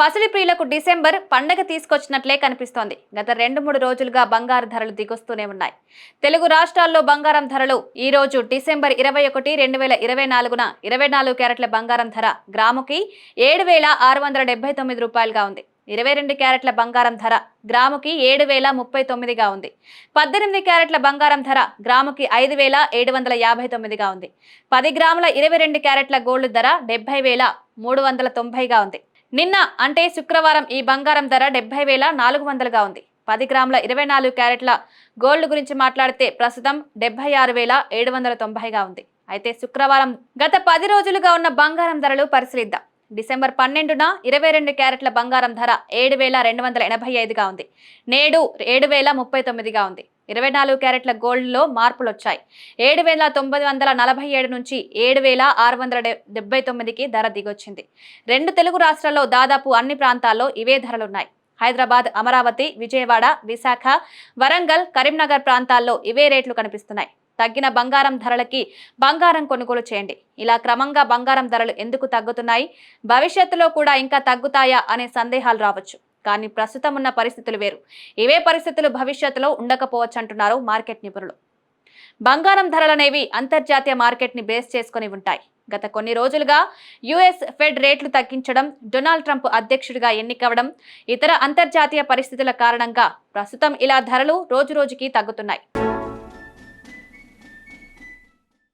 పసిడి ప్రియులకు డిసెంబర్ పండగ తీసుకొచ్చినట్లే కనిపిస్తోంది. గత రెండు మూడు రోజులుగా బంగారు ధరలు దిగొస్తూనే ఉన్నాయి. తెలుగు రాష్ట్రాల్లో బంగారం ధరలు ఈ రోజు డిసెంబర్ ఇరవై ఒకటి రెండు వేల ఇరవై నాలుగున ఇరవై నాలుగు క్యారెట్ల బంగారం ధర గ్రాముకి ఏడు వేల ఆరు వందల డెబ్బై తొమ్మిది రూపాయలుగా ఉంది. ఇరవై రెండు క్యారెట్ల బంగారం ధర గ్రాముకి ఏడు వేల ముప్పై తొమ్మిదిగా ఉంది. పద్దెనిమిది క్యారెట్ల బంగారం ధర గ్రాముకి ఐదు వేల ఏడు వందల యాభై తొమ్మిదిగా ఉంది. పది గ్రాముల ఇరవై రెండు క్యారెట్ల గోల్డ్ ధర డెబ్బై వేల మూడు వందల తొంభైగా ఉంది. నిన్న అంటే శుక్రవారం ఈ బంగారం ధర డెబ్బై వేల నాలుగు వందలుగా ఉంది. పది గ్రాముల ఇరవై నాలుగు క్యారెట్ల గోల్డ్ గురించి మాట్లాడితే ప్రస్తుతం డెబ్బై ఆరు వేల ఏడు వందల తొంభైగా ఉంది. అయితే శుక్రవారం గత పది రోజులుగా ఉన్న బంగారం ధరలు పరిశీలిద్దాం. డిసెంబర్ పన్నెండున ఇరవై రెండు క్యారెట్ల బంగారం ధర ఏడు వేల రెండు వందల ఎనభై ఐదుగా ఉంది. నేడు ఏడు వేల ముప్పై తొమ్మిదిగా ఉంది. ఇరవై నాలుగు క్యారెట్ల గోల్డ్లో మార్పులు వచ్చాయి ఏడు వేల తొమ్మిది వందల నలభై ఏడు నుంచి ఏడు వేల ఆరు వందల డెబ్బై తొమ్మిదికి ధర దిగొచ్చింది. రెండు తెలుగు రాష్ట్రాల్లో దాదాపు అన్ని ప్రాంతాల్లో ఇవే ధరలున్నాయి. హైదరాబాద్ అమరావతి విజయవాడ విశాఖ వరంగల్ కరీంనగర్ ప్రాంతాల్లో ఇవే రేట్లు కనిపిస్తున్నాయి. తగ్గిన బంగారం ధరలకి బంగారం కొనుగోలు చేయండి. ఇలా క్రమంగా బంగారం ధరలు ఎందుకు తగ్గుతున్నాయి? భవిష్యత్తులో కూడా ఇంకా తగ్గుతాయా అనే సందేహాలు రావచ్చు. కానీ ప్రస్తుతం ఉన్న పరిస్థితులు వేరు. ఇవే పరిస్థితులు భవిష్యత్తులో ఉండకపోవచ్చు అంటున్నారు మార్కెట్ నిపుణులు. బంగారం ధరలనేవి అంతర్జాతీయ మార్కెట్ని బేస్ చేసుకొని ఉంటాయి. గత కొన్ని రోజులుగా యుఎస్ ఫెడ్ రేట్లు తగ్గించడం డొనాల్డ్ ట్రంప్ అధ్యక్షుడిగా ఎన్నికవడం ఇతర అంతర్జాతీయ పరిస్థితుల కారణంగా ప్రస్తుతం ఇలా ధరలు రోజురోజుకి తగ్గుతున్నాయి.